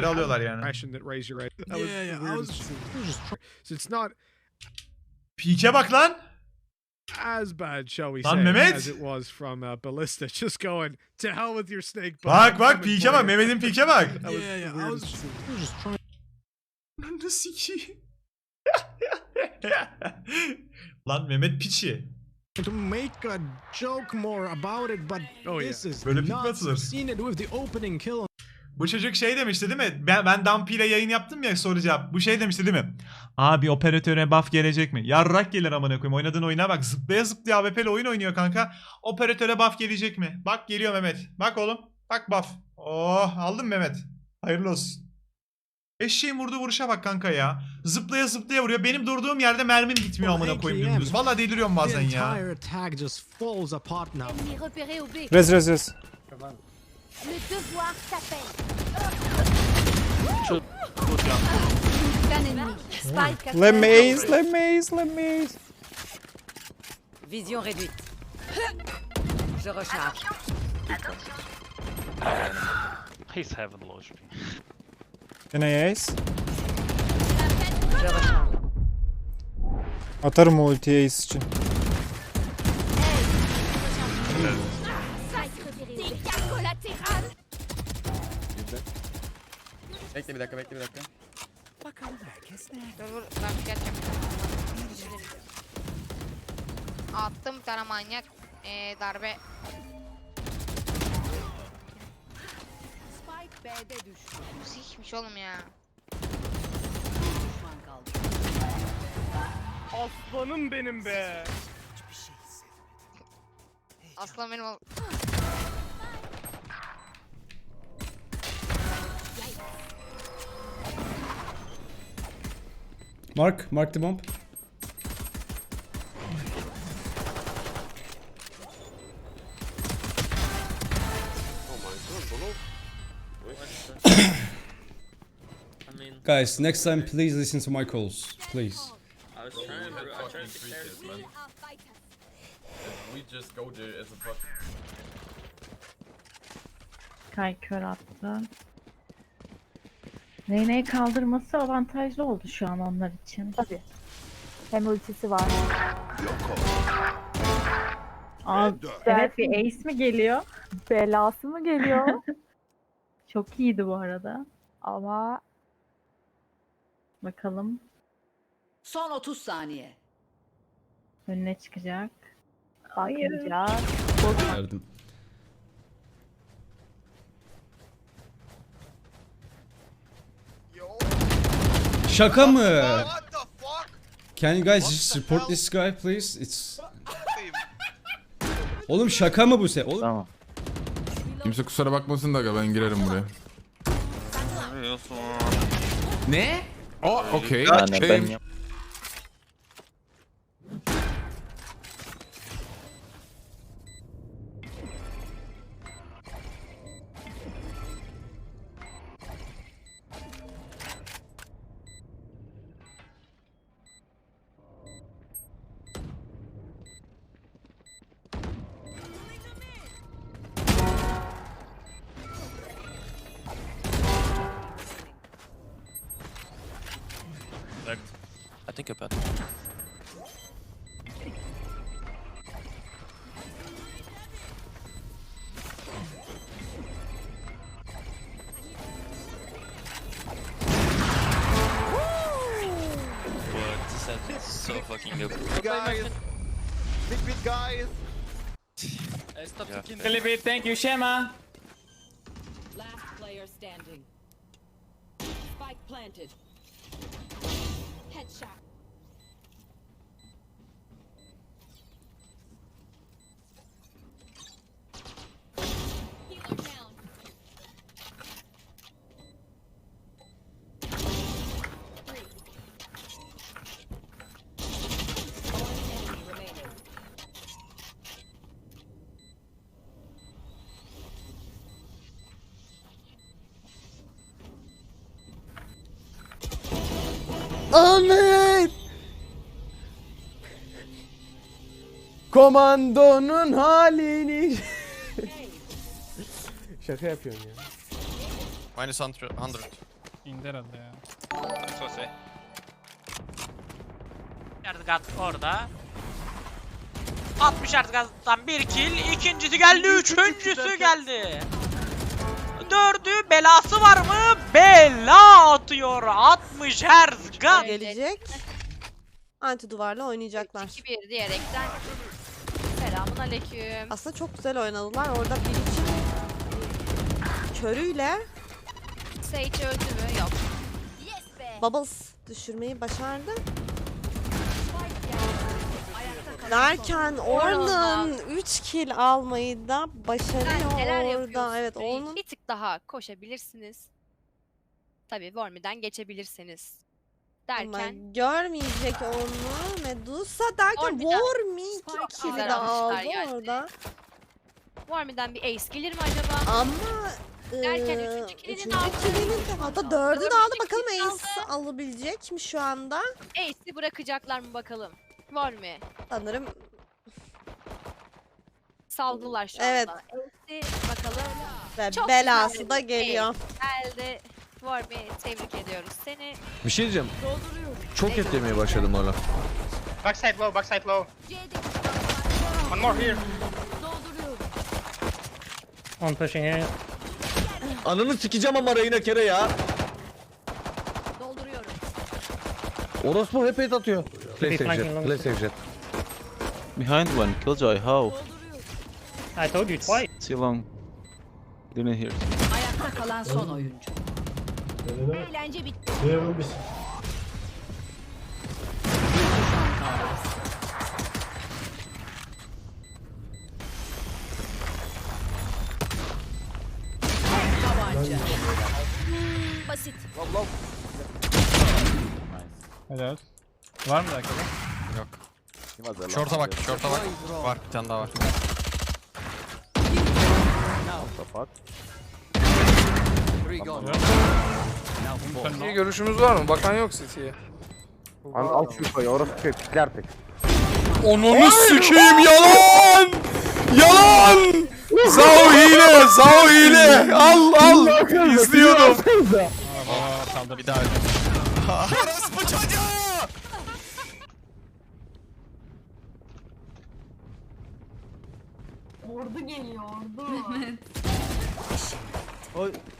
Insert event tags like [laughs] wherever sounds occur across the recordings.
Geri alıyorlar yani. impression that raise your. That was Yeah, yeah, I weirdest was- thing. So it's not Peak'e bak lan. as bad, shall we Lan say, Mehmet! as it was from uh, Ballista. [laughs] Just going to hell with your snake. bug, Bak I'm bak coming Peak'e for bak. you." Mehmet'in Peak'e bak. That was Yeah, yeah, I was-. Ananı sikeyim. [laughs] Lan Mehmet piçi. to make a joke more about it, but Oh, this is Böyle pik mi nuts. atılır? I've seen it with the opening kill. Bu çocuk şey demişti değil mi? Ben, ben Dumpy ile yayın yaptım ya soru cevap. Bu şey demişti değil mi? Abi operatöre buff gelecek mi? Yarrak gelir amına koyayım. Oynadığın oyuna bak. Zıplaya zıplaya AWP ile oyun oynuyor kanka. Operatöre buff gelecek mi? Bak geliyor Mehmet. Bak oğlum. Bak buff. Oh aldın Mehmet. Hayırlı olsun. Eşeğin vurduğu vuruşa bak kanka ya. Zıplaya zıplaya vuruyor. Benim durduğum yerde mermim gitmiyor amına koyayım dümdüz. Valla deliriyorum bazen ya. entire attack just Le devoir ennemi. Spike à Let me terre. ace, let me ace, let me ace. Vision réduite. Je recharge. He's having low HP. Can I ace? Je recharge. Atarım ultiyi ace için. Spike Bekle bir dakika bekle bir dakika. Dur dur ben bir gerçek. Attım bir tane manyak ee, darbe. Spike B'de düştü. Sikmiş oğlum ya. Düşman kaldı. Aslanım benim be. Aslan benim ol. Mark, mark the bomb. [coughs] Guys, next time please listen to my calls. Please. I was trying to, I tried to carry We are fighters. We just go there as a bot. Kay kör attı. Reyna'yı kaldırması avantajlı oldu şu an onlar için. Tabii. Hem ultisi var. Aa, evet bir ace mi geliyor? [laughs] Belası mı geliyor? [laughs] Çok iyiydi bu arada. Ama bakalım Son 30 saniye. önüne çıkacak. Hayır. Verdim. Şaka mı? Can you guys just report this guy please? It's [laughs] Oğlum şaka mı bu se? Oğlum Tamam. Kimse kusura bakmasın da aga ben girerim buraya. Ne? Oh, okey. Yani ben Em, yap- think about What? This is so fucking good. Guys. Big big guys. Yeah. thank you Shema. Last player standing. Spike planted. Headshot. Komandonun halini. [laughs] Şaka yapıyorsun ya. Minus 100. 100. İndi herhalde ya. Erdoğan orada. 60 Erdoğan'dan bir kill. ikincisi geldi. Üçüncüsü geldi. Dördü belası var mı? Bela atıyor. 60 Erdoğan. Gelecek. Anti duvarla oynayacaklar. 2-1 diyerekten. Aleyküm. Aslında çok güzel oynadılar. Orada bir için körüyle Sage öldü mü? Yok. Yes be. Bubbles düşürmeyi başardı. Derken Orn'un 3 kill almayı da başarıyor Neler orada. yapıyorsun? Evet onun Bir tık daha koşabilirsiniz. Tabii Wormy'den geçebilirsiniz. Ama Derken görmeyecek onu. Medusa derken Orbi'den Wormy 2 Spike kill'i güzel de aldı yani. orada. Wormy'den bir ace gelir mi acaba? Ama Derken üçüncü killini de üçüncü aldı. killini de hatta dördü de aldı. Bakalım Ace alabilecek mi şu anda? Ace'i bırakacaklar mı bakalım? Wormy. Sanırım Saldılar şu Evet. anda. Ace'i bakalım. ve Çok belası güzel. da geliyor. Geldi. Wormy tebrik ediyoruz seni. Bir şey diyeceğim. Dolduruyorum. Çok et yemeye başladım hala. Backside low, backside low. One more here. dolduruyorum. On pushing here. Ananı sikeceğim ama Reyna kere ya. Dolduruyorum. Orospu hep et atıyor. Play safe jet. Play safe jet. Behind one, Killjoy, how? I told you twice. See long. Didn't hear. Ayakta kalan son oyuncu. Eğlence bitti. Tabanca. Basit. Helal. Var mı dakika? Şorta bak, şorta bak. Var, bir tane daha var. İyi görüşümüz var mı? Bakan yok City'ye. Al şu yukarı orası köy pikler pek. Onunu sikeyim yalan! Yalan! Sao hile, Sao hile. Al al. İzliyordum. Bir daha. Orospu çocuğu! Düşman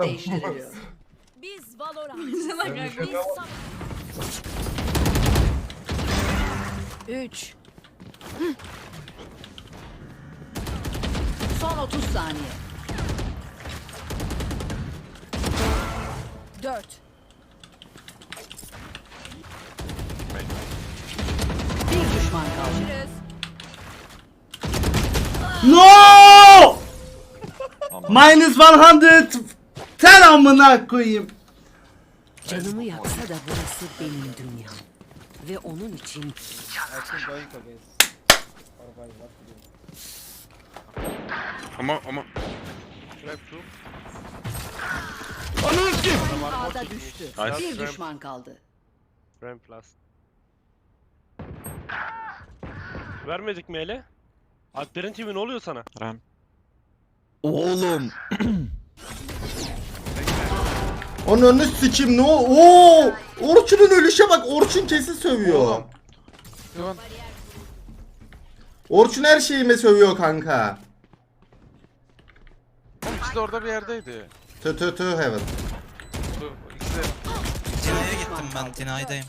Değiştiriliyor. Biz Valorant. Biz 3 Son 30 saniye. 4 Bir düşman kaldı. No! Minus 100. Ten amına koyayım. Canımı yaksa da burası benim dünyam. Ve onun için Ama ama. ağda düştü. Bir düşman kaldı. Vermedik mi ele? Alper'in timi ne oluyor sana? Oğlum. [clears throat] Ananı sikim ne o? Oo! Orçun'un ölüşe bak. Orçun kesin sövüyor. Orçun her şeyime sövüyor kanka. İkisi de orada bir yerdeydi. Tö tö tö heaven. Tina'ya gittim ben, Tinay'dayım.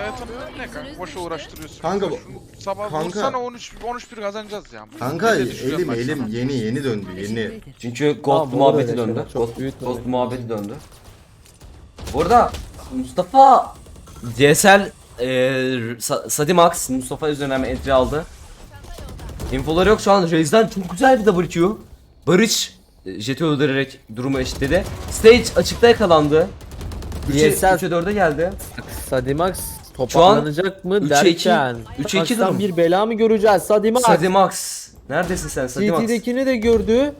Evet ne kanka boşa uğraştırıyorsun. Kanka bu- Sabah kanka. vursana 13 13 1 kazanacağız ya. Kanka de düşeceğim elim elim sana. yeni yeni döndü yeni. Çünkü Ghost muhabbeti döndü. Ghost, Ghost muhabbeti döndü. Burada Mustafa DSL e, Sa- Sadimax Mustafa üzerinden bir entry aldı. Infoları yok şu an. Reis'den çok güzel bir WQ. Barış Jet'i öldürerek durumu eşitledi. Stage açıkta yakalandı. 3'e DSL 3'e 4'e geldi. Sadimax toparlanacak mı 3'e 2 3'e 2 durum. bir bela mı göreceğiz? Sadimax. Sadimax. Neredesin sen Sadimax? CT'dekini de gördü.